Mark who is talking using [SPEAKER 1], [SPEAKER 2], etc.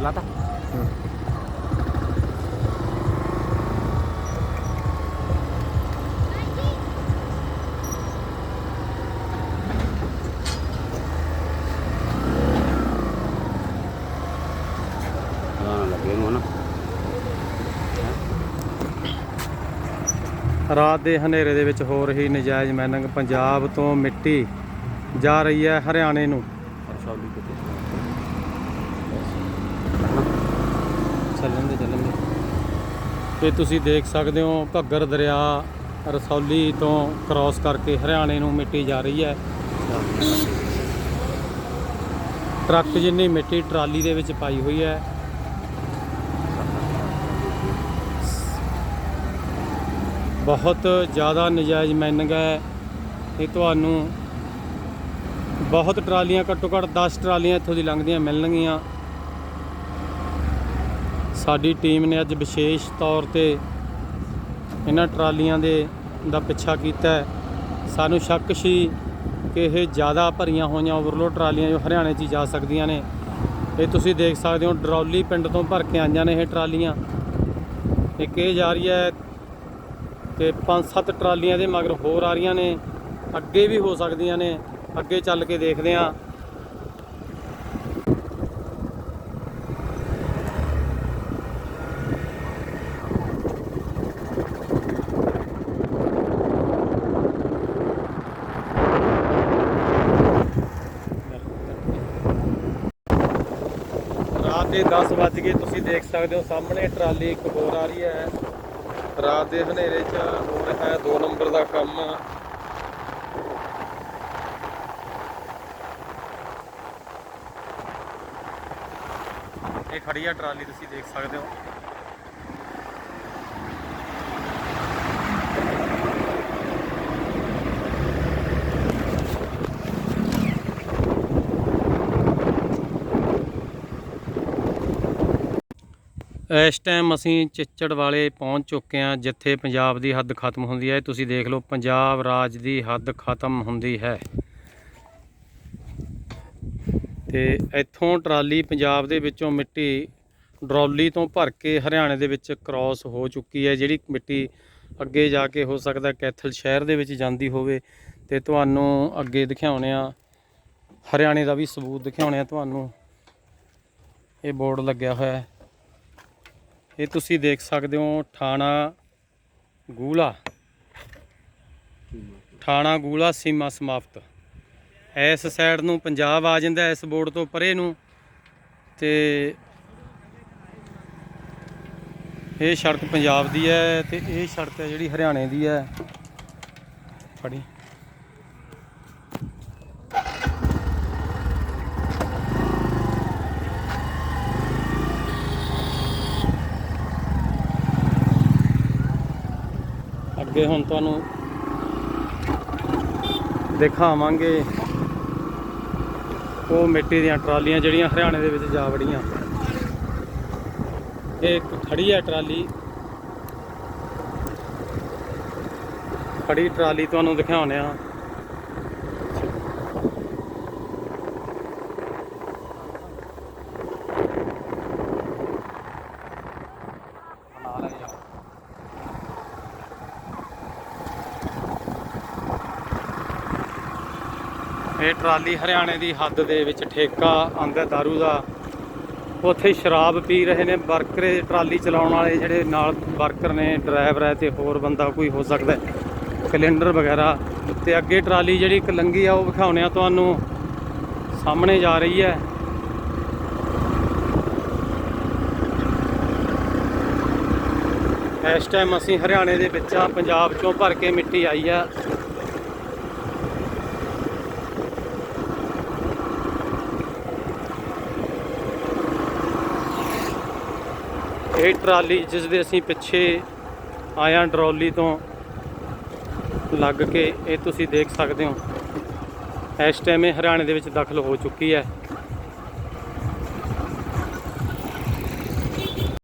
[SPEAKER 1] ਚਲਾਤਾ ਹਾਂ ਲੱਗੇ ਨੂੰ ਨਾ
[SPEAKER 2] ਰਾਤ ਦੇ ਹਨੇਰੇ ਦੇ ਵਿੱਚ ਹੋ ਰਹੀ ਨਜਾਇਜ਼ ਮਾਈਨਿੰਗ ਪੰਜਾਬ ਤੋਂ ਮਿੱਟੀ ਜਾ ਰਹੀ ਹੈ ਹਰਿਆਣੇ ਨੂੰ
[SPEAKER 1] ਰਸੌਲੀ ਕਿਤੇ
[SPEAKER 2] ਚੱਲਣ ਦੇ ਚੱਲਣ ਦੇ ਇਹ ਤੁਸੀਂ ਦੇਖ ਸਕਦੇ ਹੋ ਘੱਗਰ ਦਰਿਆ ਰਸੌਲੀ ਤੋਂ ਕ੍ਰਾਸ ਕਰਕੇ ਹਰਿਆਣੇ ਨੂੰ ਮਿੱਟੀ ਜਾ ਰਹੀ ਹੈ। ਟਰੱਕ ਜਿੰਨੀ ਮਿੱਟੀ ਟਰਾਲੀ ਦੇ ਵਿੱਚ ਪਾਈ ਹੋਈ ਹੈ। ਬਹੁਤ ਜ਼ਿਆਦਾ ਨਜਾਇਜ਼ ਮਾਈਨਿੰਗ ਹੈ। ਇਹ ਤੁਹਾਨੂੰ ਬਹੁਤ ਟਰਾਲੀਆਂ, ਘੱਟੋ ਘੱਟ 10 ਟਰਾਲੀਆਂ ਇੱਥੋਂ ਦੀ ਲੰਘਦੀਆਂ, ਮਿਲਣਗੀਆਂ। ਸਾਡੀ ਟੀਮ ਨੇ ਅੱਜ ਵਿਸ਼ੇਸ਼ ਤੌਰ ਤੇ ਇਹਨਾਂ ਟਰਾਲੀਆਂ ਦੇ ਦਾ ਪਿੱਛਾ ਕੀਤਾ ਸਾਨੂੰ ਸ਼ੱਕ ਸੀ ਕਿ ਇਹ ਜ਼ਿਆਦਾ ਭਰੀਆਂ ਹੋਈਆਂ ਓਵਰਲੋਡ ਟਰਾਲੀਆਂ ਜੋ ਹਰਿਆਣੇ 'ਚ ਹੀ ਜਾ ਸਕਦੀਆਂ ਨੇ। ਇਹ ਤੁਸੀਂ ਦੇਖ ਸਕਦੇ ਹੋ, ਡਰੌਲੀ ਪਿੰਡ ਤੋਂ ਭਰ ਕੇ ਆਈਆਂ ਨੇ ਇਹ ਟਰਾਲੀਆਂ। ਇੱਕ ਇਹ ਜਾ ਰਹੀ ਹੈ ਤੇ ਪੰਜ ਸੱਤ ਟਰਾਲੀਆਂ ਦੇ ਮਗਰ ਹੋਰ ਆ ਰਹੀਆਂ ਨੇ। ਅੱਗੇ ਵੀ ਹੋ ਸਕਦੀਆਂ ਨੇ। ਅੱਗੇ ਚੱਲ ਕੇ ਦੇਖਦੇ ਹਾਂ। ਰਾਤ ਦੇ 10 ਵੱਜ ਗਏ, ਤੁਸੀਂ ਦੇਖ ਸਕਦੇ ਹੋ ਸਾਹਮਣੇ ਟਰਾਲੀ ਇੱਕ ਹੋਰ ਆ ਰਹੀ ਹੈ। ਰਾਤ ਦੇ ਹਨੇਰੇ 'ਚ ਹੋ ਰਿਹਾ ਹੈ 2 ਨੰਬਰ ਦਾ ਕੰਮ। ਇਹ ਖੜੀ ਆ ਟਰਾਲੀ, ਤੁਸੀਂ ਦੇਖ ਸਕਦੇ ਹੋ। ਇਸ ਟਾਈਮ ਅਸੀਂ ਚਿੱਚੜ ਵਾਲੇ ਪਹੁੰਚ ਚੁੱਕੇ ਹਾਂ, ਜਿੱਥੇ ਪੰਜਾਬ ਦੀ ਹੱਦ ਖਤਮ ਹੁੰਦੀ ਹੈ। ਤੁਸੀਂ ਦੇਖ ਲਓ, ਪੰਜਾਬ ਰਾਜ ਦੀ ਹੱਦ ਖਤਮ ਹੁੰਦੀ ਹੈ। ਤੇ ਇੱਥੋਂ ਟਰਾਲੀ ਪੰਜਾਬ ਦੇ ਵਿੱਚੋਂ ਮਿੱਟੀ ਡਰੌਲੀ ਤੋਂ ਭਰ ਕੇ ਹਰਿਆਣੇ ਦੇ ਵਿੱਚ ਕ੍ਰਾਸ ਹੋ ਚੁੱਕੀ ਹੈ, ਜਿਹੜੀ ਮਿੱਟੀ ਅੱਗੇ ਜਾ ਕੇ ਹੋ ਸਕਦਾ ਕੈਥਲ ਸ਼ਹਿਰ ਦੇ ਵਿੱਚ ਜਾਂਦੀ ਹੋਵੇ। ਤੇ ਤੁਹਾਨੂੰ ਅੱਗੇ ਦਿਖਾਉਣੇ ਆ ਹਰਿਆਣੇ ਦਾ ਵੀ ਸਬੂਤ ਦਿਖਾਉਣੇ ਆ ਤੁਹਾਨੂੰ। ਇਹ ਬੋਰਡ ਲੱਗਿਆ ਹੋਇਆ ਹੈ। ਇਹ ਤੁਸੀਂ ਦੇਖ ਸਕਦੇ ਹੋ ਥਾਣਾ ਗੂਲਾ। ਥਾਣਾ ਗੂਲਾ ਸੀਮਾ ਸਮਾਪਤ। ਇਸ ਸਾਈਡ ਨੂੰ ਪੰਜਾਬ ਆ ਜਾਂਦਾ, ਇਸ ਬੋਰਡ ਤੋਂ ਪਰੇ ਨੂੰ। ਤੇ ਇਹ ਸੜਕ ਪੰਜਾਬ ਦੀ ਹੈ ਤੇ ਇਹ ਸੜਕ ਹੈ ਜਿਹੜੀ ਹਰਿਆਣੇ ਦੀ ਹੈ। ਫੜੀ। ਅੱਗੇ ਹੁਣ ਤੁਹਾਨੂੰ ਦਿਖਾਵਾਂਗੇ। ਉਹ ਮਿੱਟੀ ਦੀਆਂ ਟਰਾਲੀਆਂ ਜਿਹੜੀਆਂ ਹਰਿਆਣੇ ਦੇ ਵਿੱਚ ਜਾ ਵੜੀਆਂ। ਇਹ ਇੱਕ ਖੜੀ ਹੈ ਟਰਾਲੀ। ਖੜੀ ਟਰਾਲੀ ਤੁਹਾਨੂੰ ਦਿਖਾਉਣੇ ਆ ਇਹ ਟਰਾਲੀ ਹਰਿਆਣੇ ਦੀ ਹੱਦ ਦੇ ਵਿੱਚ ਠੇਕਾ ਆਂਦਾ दारू ਦਾ। ਉੱਥੇ ਸ਼ਰਾਬ ਪੀ ਰਹੇ ਨੇ। ਵਰਕਰੇ ਟਰਾਲੀ ਚਲਾਉਣ ਵਾਲੇ ਜਿਹੜੇ ਨਾਲ ਵਰਕਰ ਨੇ, ਡਰਾਈਵਰ ਹੈ ਤੇ ਹੋਰ ਬੰਦਾ ਕੋਈ ਹੋ ਸਕਦਾ ਹੈ। ਕੈਲੰਡਰ ਵਗੈਰਾ ਤੇ ਅੱਗੇ ਟਰਾਲੀ ਜਿਹੜੀ ਇੱਕ ਲੰਗੀ ਆ, ਉਹ ਵਿਖਾਉਣੇ ਆ ਤੁਹਾਨੂੰ। ਸਾਹਮਣੇ ਜਾ ਰਹੀ ਹੈ। ਇਸ ਟਾਈਮ ਅਸੀਂ ਹਰਿਆਣੇ ਦੇ ਵਿੱਚ ਆ, ਪੰਜਾਬ ਚੋਂ ਭਰ ਕੇ ਮਿੱਟੀ ਆਈ ਆ। ਇਹ ਟਰਾਲੀ ਜਿਸ ਦੇ ਅਸੀਂ ਪਿੱਛੇ ਆਇਆ ਡਰੌਲੀ ਤੋਂ ਲੱਗ ਕੇ, ਇਹ ਤੁਸੀਂ ਦੇਖ ਸਕਦੇ ਹੋ। ਇਸ ਟਾਈਮ ਇਹ ਹਰਿਆਣੇ ਦੇ ਵਿੱਚ ਦਾਖਲ ਹੋ ਚੁੱਕੀ ਹੈ।